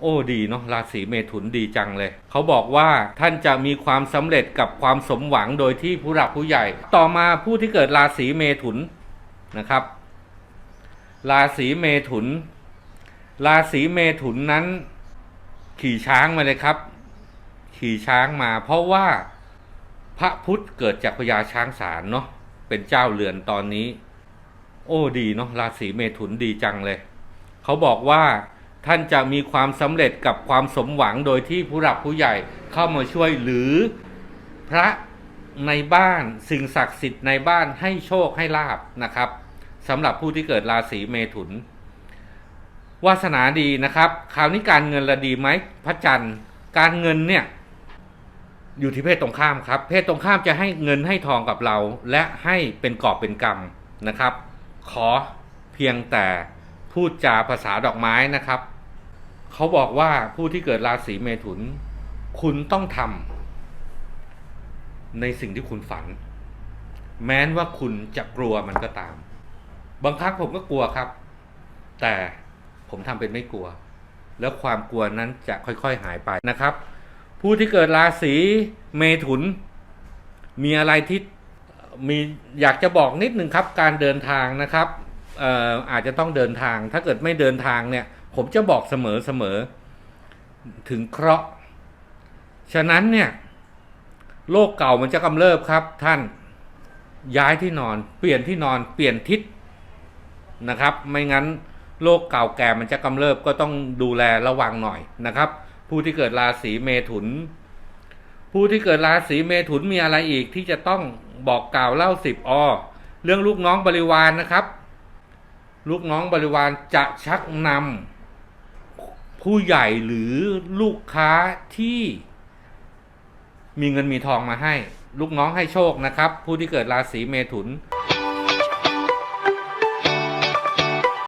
โอ้ดีเนาะราศีเมถุนดีจังเลย เขาบอกว่าท่านจะมีความสำเร็จกับความสมหวังโดยที่ผู้หลักผู้ใหญ่ ต่อมาผู้ที่เกิดราศีเมถุนนะครับ ราศีเมถุน ราศีเมถุนนั้น ขี่ช้างมาเลยครับ ขี่ช้างมาเพราะว่าพระพุทธเกิดจากพญาช้างสารเนาะเป็นเจ้าเรือนตอนนี้ โอ้ดีเนาะราศีเมถุนดีจังเลย เขาบอกว่า ท่านจะมีความสำเร็จกับความสมหวังโดยที่ผู้หลักผู้ใหญ่เข้ามาช่วยหรือพระในบ้านสิ่งศักดิ์สิทธิ์ในบ้านให้โชคให้ลาบนะครับสำหรับผู้ที่เกิดราศีเมถุน วาสนาดีนะครับ คราวนี้การเงินละดีไหมพระจันทร์การเงินเนี่ยอยู่ที่เพศตรงข้ามครับ เพศตรงข้ามจะให้เงินให้ทองกับเรา และให้เป็นกอบเป็นกำนะครับ ขอเพียงแต่พูดจาภาษาดอกไม้นะครับ เขาบอกว่าผู้ที่เกิดราศีเมถุน คุณต้องทำในสิ่งที่คุณฝัน แม้นว่าคุณจะกลัวมันก็ตาม บางครั้งผมก็กลัวครับ แต่ผมทำเป็นไม่กลัว แล้วความกลัวนั้นจะค่อยๆหายไปนะครับ ผู้ที่เกิดราศีเมถุน มีอะไรที่มีอยากจะบอกนิดหนึ่งครับ การเดินทางนะครับ อาจจะต้องเดินทาง ถ้าเกิดไม่เดินทางเนี่ย ผมจะบอกเสมอเสมอถึงเคราะห์ ฉะนั้นเนี่ยโรคเก่ามันจะกำเริบครับ ท่านย้ายที่นอน เปลี่ยนที่นอนเปลี่ยนทิศนะครับ ไม่งั้นโรคเก่าแก่มันจะกำเริบก็ต้องดูแลระวังหน่อยนะครับ ผู้ที่เกิดราศีเมถุน ผู้ที่เกิดราศีเมถุนมีอะไรอีกที่จะต้องบอกกล่าวเล่าสิบอเรื่องลูกน้องบริวารนนะครับ ลูกน้องบริวารจะชักนำผู้ใหญ่หรือลูกค้าที่มีเงินมีทองมาให้ ลูกน้องให้โชคนะครับ ผู้ที่เกิดราศีเมถุน